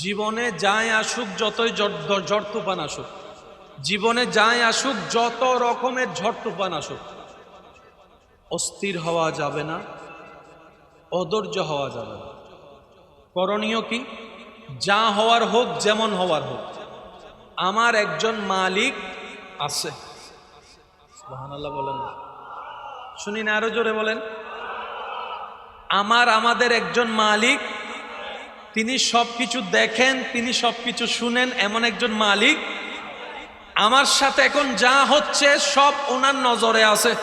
জীবনে যাই আসুক, যতই ঝড়- তুফান আসুক, জীবনে যাই আসুক, যত রকমের ঝড় তুফান আসুক, অস্থির হওয়া যাবে না, অধৈর্য হওয়া যাবে না। করণীয় কি? যা হওয়ার হোক, যেমন হওয়ার হোক, আমার একজন মালিক আছে। সুবহানাল্লাহ বলেন না। শুনি না আরও জোরে বলেন। আমার, আমাদের একজন মালিক তিনি সব কিছু দেখেন, তিনি সব কিছু শুনেন, এমন একজন মালিক। আমার সাথে এখন যা হচ্ছে, সব ওনার নজরে আছে।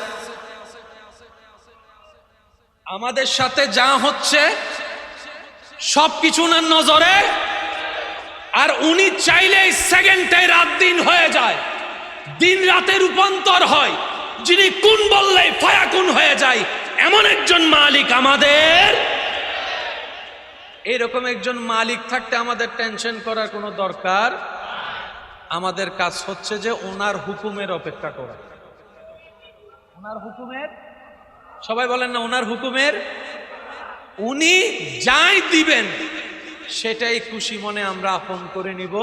আমাদের সাথে যা হচ্ছে সব কিছু ওনার নজরে। আর উনি চাইলে সেকেন্ডে রাত দিন হয়ে যায়। দিন রাতে রূপান্তর হয়। যিনি কোন বললে ফায়াকুন হয়ে যায়। এমন একজন মালিক আমাদের। এরকম একজন মালিক থাকতে আমাদের টেনশন করার কোনো দরকার আমাদের কাজ হচ্ছে যে ওনার হুকুমের অপেক্ষা করা। ওনার হুকুমের? সবাই বলেন না, ওনার হুকুমের? উনি যাই দিবেন, সেটাই খুশি মনে আমরা আপন করে নিব।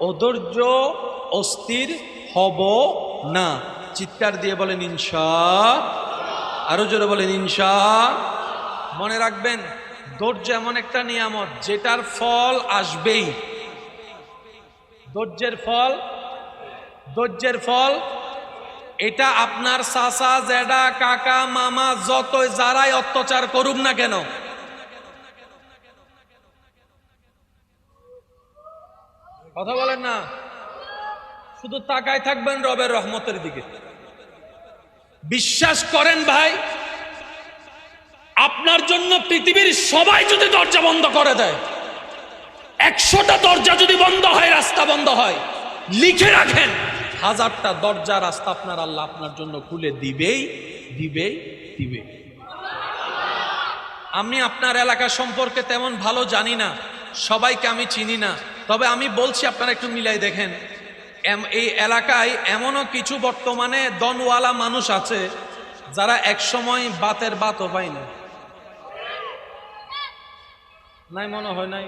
অধৈর্য, অস্থির হব না। চিৎকার দিয়ে বলেন, ইনশা আরও জোরে বলেন, ইনশা মনে রাখবেন ধৈর্য এমন একটা নিয়ামত, যেটার ফল আসবেই। ধৈর্যের ফল? ধৈর্যের ফল? এটা আপনার চাচা জেডা কাকা, মামা, যতই, যারাই অত্যাচার করুক না কেন। কথা বলেন না। শুধু তাকায় থাকবেন রবের রহমতের দিকে। বিশ্বাস করেন ভাই আপনার জন্য পৃথিবীর সবাই যদি দরজা বন্ধ করে দেয়, একশোটা দরজা যদি বন্ধ হয়, রাস্তা বন্ধ হয়, লিখে রাখেন, হাজারটা দরজা রাস্তা আপনার আল্লাহ আপনার জন্য খুলে দিবেই দিবেই দিবে আমি আপনার এলাকা সম্পর্কে তেমন ভালো জানি না, সবাইকে আমি চিনি না, তবে আমি বলছি আপনারা একটু মিলাই দেখেন এই এলাকায় এমনও কিছু বর্তমানে দনওয়ালা মানুষ আছে, যারা একসময় বাতের বাতও পায় না। নাই, মনে হয় নাই।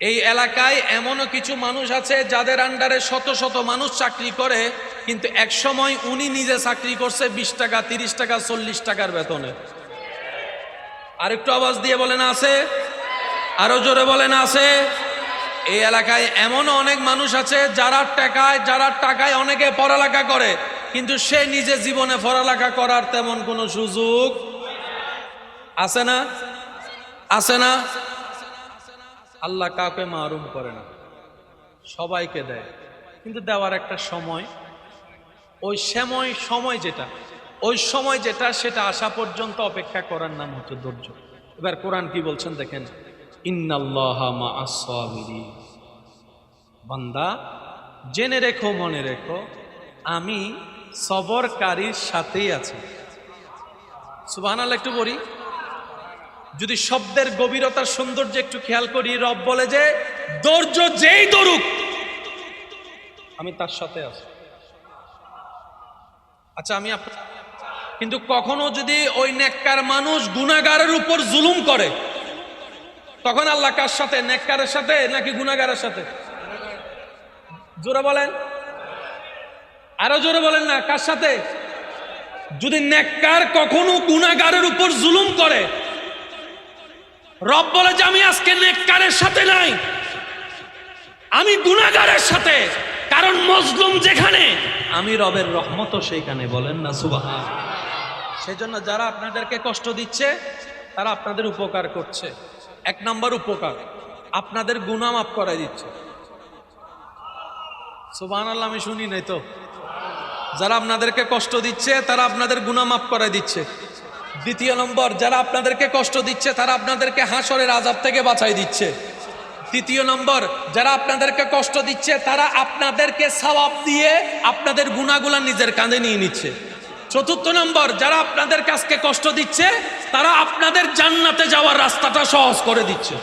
এই এলাকায় এমনও কিছু মানুষ আছে যাদের আন্ডারে শত শত মানুষ চাকরি করে, কিন্তু এক সময় উনি নিজে চাকরি করছে বিশ টাকা, তিরিশ টাকা, চল্লিশ টাকার বেতনে। আরেকটু আওয়াজ দিয়ে বলেন, আছে? আরও জোরে বলেন, আছে? এই এলাকায় এমনও অনেক মানুষ আছে যারা টাকায় যারা টাকায় অনেকে পড়ালেখা করে, কিন্তু সে নিজে জীবনে পড়ালেখা করার তেমন কোনো সুযোগ আছে না? আছে না? আল্লাহ কাউকে মারুম করে না। সবাইকে দেয়। কিন্তু দেওয়ার একটা সময়, ওই সময় সময় যেটা, ওই সময় যেটা, সেটা আসা পর্যন্ত অপেক্ষা করার নাম হচ্ছে ধৈর্য। এবার কোরআন কি বলছেন দেখেন। বান্দা, জেনে রেখো, মনে রেখো, আমি সবরকারীর সাথেই আছি। সুবহানাল্লাহ, একটু বলি। যদি শব্দের গভীরতার সৌন্দর্য একটু খেয়াল করি, রব বলে যে, ধৈর্য যেই দরুক আমি তার সাথে আছি। আচ্ছা আমি কিন্তু কখনো যদি ওই নেককার মানুষ গুনাগারের উপর জুলুম করে, তখন আল্লাহ কার সাথে? নেককারের সাথে নাকি গুনাগারের সাথে? জোরে বলেন। আরও জোরে বলেন না, কার সাথে? যদি নেককার কখনো গুনাগারের উপর জুলুম করে রব বলে যে আমি আজকে নেককারের সাথে নাই। আমি গুনাগারের সাথে, কারণ মজলুম যেখানে, আমি রবের রহমত সেইখানে, বলেন না সুবাহা সেজন্য যারা আপনাদেরকে কষ্ট দিচ্ছে, তারা আপনাদের উপকার করছে। এক নম্বর উপকার, আপনাদের গুণা মাফ করাই দিচ্ছে। সুবাহ আল্লাহ আমি শুনি নাই তো। যারা আপনাদেরকে কষ্ট দিচ্ছে, তারা আপনাদের গুণা মাফ করাই দিচ্ছে। দ্বিতীয় নম্বর, যারা আপনাদেরকে কষ্ট দিচ্ছে, তারা আপনাদেরকে হাসরের আজাব থেকে বাঁচাই দিচ্ছে। তৃতীয় নম্বর, যারা আপনাদেরকে কষ্ট দিচ্ছে, তারা আপনাদেরকে সবাব দিয়ে আপনাদের গুণাগুলা নিজের কাঁধে নিয়ে নিচ্ছে। চতুর্থ নম্বর, যারা আপনাদের কাছকে কষ্ট দিচ্ছে, তারা আপনাদের জান্নাতে যাওয়ার রাস্তাটা সহজ করে দিচ্ছে।